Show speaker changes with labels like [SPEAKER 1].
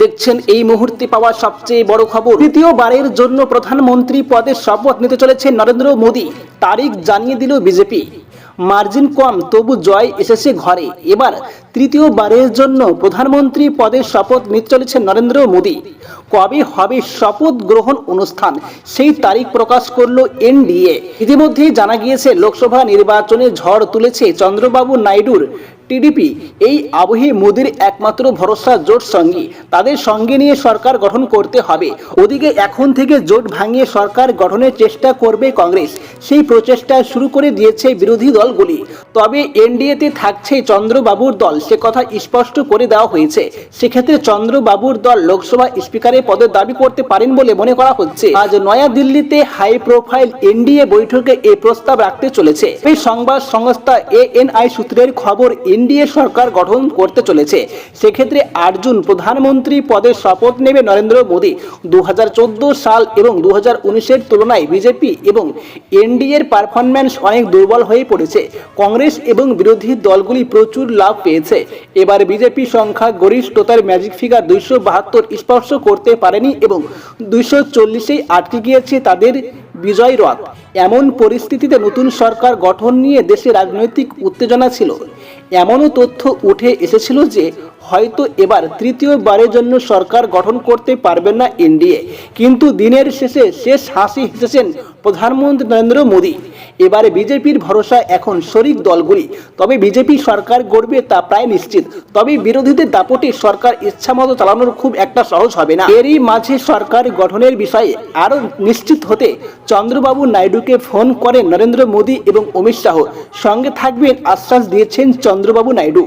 [SPEAKER 1] দেখছেন এই মুহূর্তে পাওয়া সবচেয়ে বড় খবর। তৃতীয়বারের জন্য প্রধানমন্ত্রী পদে শপথ নিতে চলেছে নরেন্দ্র মোদী। তারিখ জানিয়ে দিল বিজেপি। মার্জিন কম, তবু জয় এসেছে ঘরে। এবার তৃতীয়বারের জন্য প্রধানমন্ত্রী পদে শপথ নিতে চলেছে নরেন্দ্র মোদী। কবে হবে শপথ গ্রহণ অনুষ্ঠান? সেই তারিখ প্রকাশ করল এনডিএ। ইতিমধ্যেই জানা গিয়েছে, লোকসভা নির্বাচনে ঝড় তুলেছে চন্দ্রবাবু নাইডুর টিডিপি। এই আবহে মোদীর একমাত্র ভরসা জোট সঙ্গী। তাদের সঙ্গে নিয়ে সরকার গঠন করতে হবে। ওদিকে এখন থেকে জোট ভাঙিয়ে সরকার গঠনের চেষ্টা করবে কংগ্রেস। সেই প্রচেষ্টা শুরু করে দিয়েছে বিরোধী দলগুলি। তবে এনডিএতে থাকছে চন্দ্রবাবুর দল। সে কথা স্পষ্ট করে দেওয়া হয়েছে। সেক্ষেত্রে চন্দ্রবাবুর দল লোকসভা স্পিকারের পদের দাবি করতে পারেন বলে মনে করা হচ্ছে। আজ নয়াদিল্লিতে হাই প্রোফাইল এনডিএ বৈঠকে এই প্রস্তাব রাখতে চলেছে। এই সংবাদ সংস্থা এএনআই সূত্রের খবর, এনডিএ সরকার গঠন করতে চলেছে। সেক্ষেত্রে আট জুন প্রধানমন্ত্রী পদে শপথ নেবে নরেন্দ্র মোদী। দু হাজার চোদ্দ সাল এবং দু হাজার তুলনায় বিজেপি এবং এনডিএর পারফরম্যান্স অনেক দুর্বল হয়ে পড়েছে। কংগ্রেস এবং বিরোধী দলগুলি প্রচুর লাভ পেয়েছে। এবার বিজেপি সংখ্যা গরিষ্ঠতার ম্যাজিক ফিগার দুইশো বাহাত্তর স্পর্শ করতে পারেনি এবং দুইশো চল্লিশেই আটকে গিয়েছে তাদের বিজয় রথ। এমন পরিস্থিতিতে নতুন সরকার গঠন নিয়ে দেশে রাজনৈতিক উত্তেজনা ছিল। এমনও তথ্য উঠে এসেছিল যে হয়তো এবার তৃতীয়বারের জন্য সরকার গঠন করতে পারবেন না এনডিএ। কিন্তু দিনের শেষে শেষ হাসি হেসেছেন প্রধানমন্ত্রী নরেন্দ্র মোদী। এবারে বিজেপির ভরসা এখন শরিক দলগুলি। তবে বিজেপি সরকার গড়বে তা প্রায় নিশ্চিত। তবে বিরোধীদের দাপটে সরকার ইচ্ছামতো চালানোর খুব একটা সহজ হবে না। এরই মাঝে সরকার গঠনের বিষয়ে আরও নিশ্চিত হতে চন্দ্রবাবু নাইডুকে ফোন করেন নরেন্দ্র মোদী এবং অমিত শাহ। সঙ্গে থাকবেন আশ্বাস দিয়েছেন চন্দ্রবাবু নাইডু।